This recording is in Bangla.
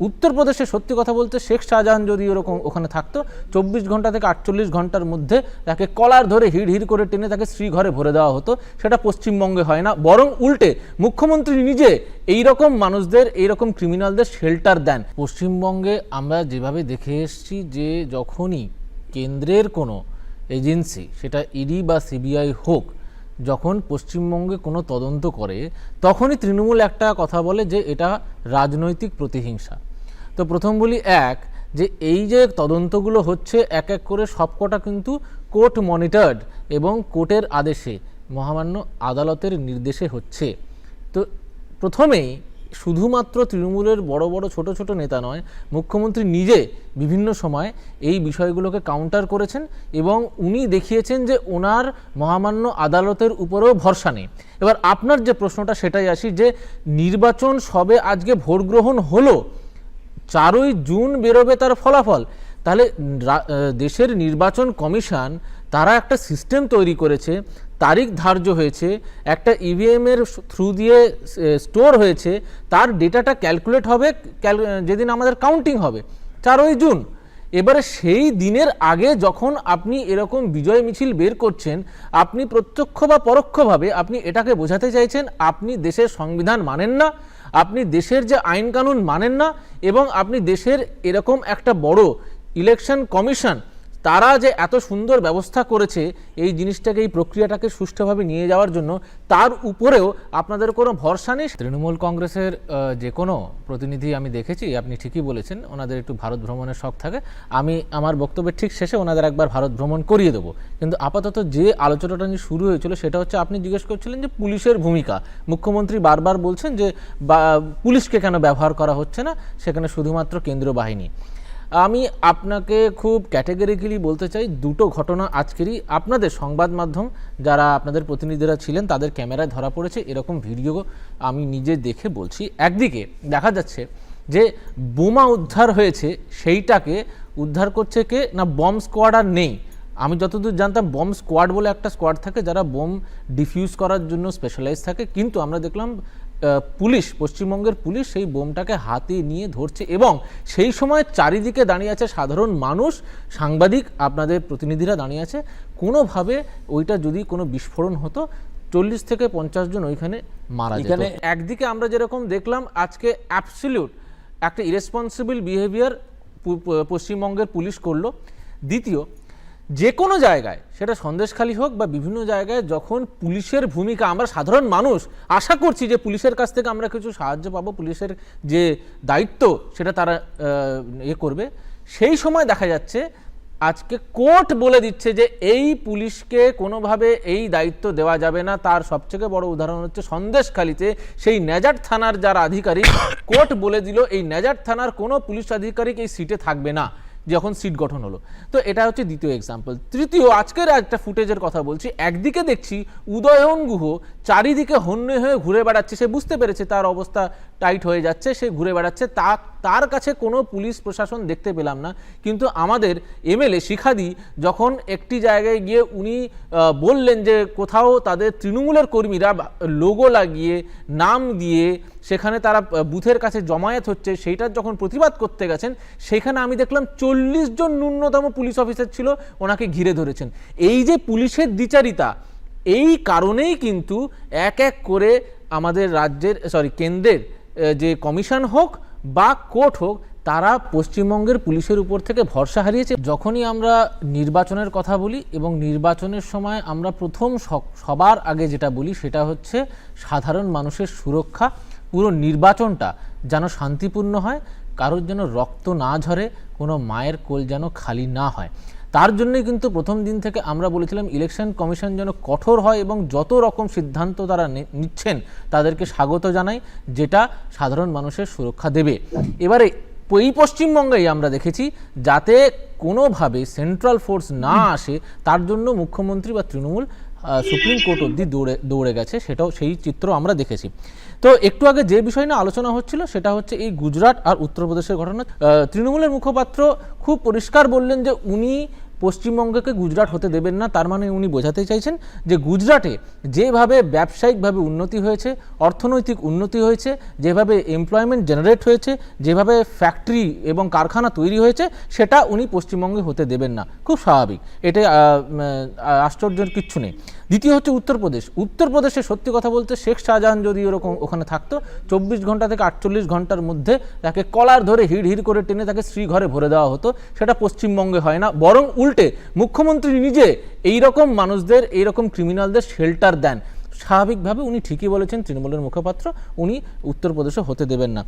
উত্তরপ্রদেশে সত্যি কথা বলতে শেখ শাহজাহান যদি ওরকম ওখানে থাকতো, চব্বিশ ঘণ্টা থেকে আটচল্লিশ ঘণ্টার মধ্যে তাকে কলার ধরে হিড় হিড় করে টেনে তাকে শ্রীঘরে ভরে দেওয়া হতো। সেটা পশ্চিমবঙ্গে হয় না। বরং উল্টে মুখ্যমন্ত্রী নিজে এই রকম মানুষদের এই রকম ক্রিমিনালদের শেল্টার দেন। পশ্চিমবঙ্গে আমরা যেভাবে দেখে এসেছি যে যখনই কেন্দ্রের কোনো এজেন্সি সেটা ইডি বা সিবিআই হোক, যখন পশ্চিমবঙ্গে কোনো তদন্ত করে, তখনই তৃণমূল একটা কথা বলে যে এটা রাজনৈতিক প্রতিহিংসা। তো প্রথম বলি এক, যে এই যে তদন্তগুলো হচ্ছে, এক এক করে সবকটা কিন্তু কোর্ট মনিটর্ড এবং কোর্টের আদেশে, মহামান্য আদালতের নির্দেশে হচ্ছে। তো প্রথমেই শুধুমাত্র তৃণমূলের বড় বড় ছোট ছোট নেতা নয়, মুখ্যমন্ত্রী নিজে বিভিন্ন সময় এই বিষয়গুলোকে কাউন্টার করেছেন এবং উনি দেখিয়েছেন যে ওনার মহামান্য আদালতের উপরেও ভরসা নেই। এবার আপনার যে প্রশ্নটা, সেটাই আসি যে নির্বাচন সবে আজকে ভোট গ্রহণ হলো চারই জুন বেরোবে তার ফলাফল। তাহলে দেশের নির্বাচন কমিশন তারা একটা সিস্টেম তৈরি করেছে, তারিখ ধার্য হয়েছে, একটা ইভিএমের থ্রু দিয়ে স্টোর হয়েছে, তার ডেটাটা ক্যালকুলেট হবে যেদিন আমাদের কাউন্টিং হবে, চারই জুন। এবারে সেই দিনের আগে যখন আপনি এরকম বিজয় মিছিল বের করছেন, আপনি প্রত্যক্ষ বা পরোক্ষভাবে আপনি এটাকে বোঝাতে চাইছেন, আপনি দেশের সংবিধান মানেন না, আপনি দেশের যে আইন কানুন মানেন না, এবং আপনি দেশের এরকম একটা বড় ইলেকশন কমিশন তারা যে এত সুন্দর ব্যবস্থা করেছে এই জিনিসটাকে, এই প্রক্রিয়াটাকে সুষ্ঠুভাবে নিয়ে যাওয়ার জন্য, তার উপরেও আপনাদের কোনো ভরসা নেই? তৃণমূল কংগ্রেসের যে কোনো প্রতিনিধি আমি দেখেছি, আপনি ঠিকই বলেছেন, ওনাদের একটু ভারত ভ্রমণের শখ থাকে। আমি আমার বক্তব্যের ঠিক শেষে ওনাদের একবার ভারত ভ্রমণ করিয়ে দেবো। কিন্তু আপাতত যে আলোচনাটা নিয়ে শুরু হয়েছিল, সেটা হচ্ছে আপনি জিজ্ঞেস করছিলেন যে পুলিশের ভূমিকা। মুখ্যমন্ত্রী বারবার বলছেন যে পুলিশকে কেন ব্যবহার করা হচ্ছে না? সেখানে শুধুমাত্র কেন্দ্রীয় বাহিনী। আমি আপনাকে খুব ক্যাটেগরিক্যালি বলতে চাই, দুটো ঘটনা আজকেরই আপনাদের সংবাদ মাধ্যম, যারা আপনাদের প্রতিনিধিরা ছিলেন তাদের ক্যামেরায় ধরা পড়েছে, এরকম ভিডিও আমি নিজে দেখে বলছি। একদিকে দেখা যাচ্ছে যে বোমা উদ্ধার হয়েছে, সেইটাকে উদ্ধার করছে কে? না বম স্কোয়াড আর নেই। আমি যতদূর জানতাম বম স্কোয়াড বলে একটা স্কোয়াড থাকে, যারা বোম ডিফিউজ করার জন্য স্পেশালাইজ থাকে। কিন্তু আমরা দেখলাম পুলিশ পশ্চিমবঙ্গের পুলিশ সেই বোমটাকে হাতে নিয়ে ধরছে এবং সেই সময় চারিদিকে দাঁড়িয়ে আছে সাধারণ মানুষ সাংবাদিক আপনাদের প্রতিনিধিরা দাঁড়িয়ে আছে। কোনোভাবে ওইটা যদি কোনো বিস্ফোরণ হতো চল্লিশ থেকে পঞ্চাশ জন ওইখানে মারা যেত। এখানে- একদিকে আমরা যেরকম দেখলাম আজকে অ্যাবসলিউট একটা ইরেসপন্সিবল বিহেভিয়ার পশ্চিমবঙ্গের পুলিশ করল। দ্বিতীয় যে কোনো জায়গায়, সেটা সন্দেশখালী হোক বা বিভিন্ন জায়গায়, যখন পুলিশের ভূমিকা, আমরা সাধারণ মানুষ, আশা করছি যে পুলিশের কাছ থেকে আমরা কিছু সাহায্য পাবো, পুলিশের যে দায়িত্ব, সেটা তারা এ করবে। সেই সময় দেখা যাচ্ছে, আজকে কোর্ট বলে দিচ্ছে যে এই পুলিশকে কোনোভাবে এই দায়িত্ব দেওয়া যাবে না। তার সবথেকে বড় উদাহরণ হচ্ছে সন্দেশখালিতে সেই নেজার থানার যারা আধিকারিক, কোর্ট বলে দিল, এই নেজার থানার কোনো পুলিশ আধিকারিক এই সিটে থাকবে না। যখন সিট গঠন হলো। তো এটা হচ্ছে দ্বিতীয় এক্সাম্পল তৃতীয়, আজকের একটা ফুটেজের কথা বলছি। একদিকে দেখছি উদয়ন গুহ চারিদিকে হন্যে হয়ে ঘুরে বেড়াচ্ছে। সে বুঝতে পেরেছে তার অবস্থা টাইট হয়ে যাচ্ছে, সে ঘুরে বেড়াচ্ছে। তা, তার কাছে কোনো পুলিশ প্রশাসন দেখতে পেলাম না। কিন্তু আমাদের এমএলএ শিখাদি যখন একটি জায়গায় গিয়ে উনি বললেন যে কোথাও তাদের তৃণমূলের কর্মীরা লোগো লাগিয়ে, নাম দিয়ে সেখানে তারা বুথের কাছে জমায়েত হচ্ছে, সেইটার যখন প্রতিবাদ করতে গেছেন, সেখানে আমি দেখলাম চল্লিশ জন ন্যূনতম পুলিশ অফিসার ছিল, ওনাকে ঘিরে ধরেছেন। এই যে পুলিশের দ্বিচারিতা, এই কারণেই কিন্তু এক এক করে আমাদের রাজ্যের সরি কেন্দ্রের যে কমিশন হোক বা কোর্ট হোক, তারা পশ্চিমবঙ্গের পুলিশের উপর থেকে ভরসা হারিয়েছে। যখনই আমরা নির্বাচনের কথা বলি এবং নির্বাচনের সময় আমরা প্রথম সবার আগে যেটা বলি সেটা হচ্ছে সাধারণ মানুষের সুরক্ষা, পুরো নির্বাচনটা যেন শান্তিপূর্ণ হয়। কারোর যেন রক্ত না ঝরে কোনো মায়ের কোল যেন খালি না হয়। তার জন্যই কিন্তু প্রথম দিন থেকে আমরা বলেছিলাম ইলেকশন কমিশন যেন কঠোর হয় এবং যত রকম সিদ্ধান্ত তারা নিচ্ছেন তাদেরকে স্বাগত জানাই, যেটা সাধারণ মানুষের সুরক্ষা দেবে। এবারে এই পশ্চিমবঙ্গেই আমরা দেখেছি যাতে কোনোভাবে সেন্ট্রাল ফোর্স না আসে, তার জন্য মুখ্যমন্ত্রী বা তৃণমূল সুপ্রিম কোর্ট অব্দি দৌড়ে দৌড়ে গেছে, সেটাও সেই চিত্র আমরা দেখেছি। তো একটু আগে যে বিষয় নিয়ে আলোচনা হচ্ছিল, সেটা হচ্ছে এই গুজরাট আর উত্তরপ্রদেশের ঘটনা। তৃণমূলের মুখপাত্র খুব পরিষ্কার বললেন যে উনি পশ্চিমবঙ্গকে গুজরাট হতে দেবেন না, তার মানে উনি বোঝাতে চাইছেন যে গুজরাটে যেভাবে ব্যবসায়িকভাবে উন্নতি হয়েছে, অর্থনৈতিক উন্নতি হয়েছে, যেভাবে এমপ্লয়মেন্ট জেনারেট হয়েছে, যেভাবে ফ্যাক্টরি এবং কারখানা তৈরি হয়েছে, সেটা উনি পশ্চিমবঙ্গে হতে দেবেন না। খুব স্বাভাবিক। এটা আশ্চর্যের কিচ্ছু নেই। দ্বিতীয় হচ্ছে উত্তরপ্রদেশ। উত্তরপ্রদেশে সত্যি কথা বলতে শেখ শাহজাহান যদি ওরকম ওখানে থাকতো, চব্বিশ ঘণ্টা থেকে আটচল্লিশ ঘণ্টার মধ্যে তাকে কলার ধরে হিড় হিড় করে টেনে তাকে শ্রীঘরে ভরে দেওয়া হতো। সেটা পশ্চিমবঙ্গে হয় না, বরং উল্টে মুখ্যমন্ত্রী নিজে এই রকম মানুষদের এই রকম ক্রিমিনালদের শেল্টার দেন। স্বাভাবিকভাবে উনি ঠিকই বলেছেন, তৃণমূলের মুখপাত্র, উনি উত্তরপ্রদেশে হতে দেবেন না।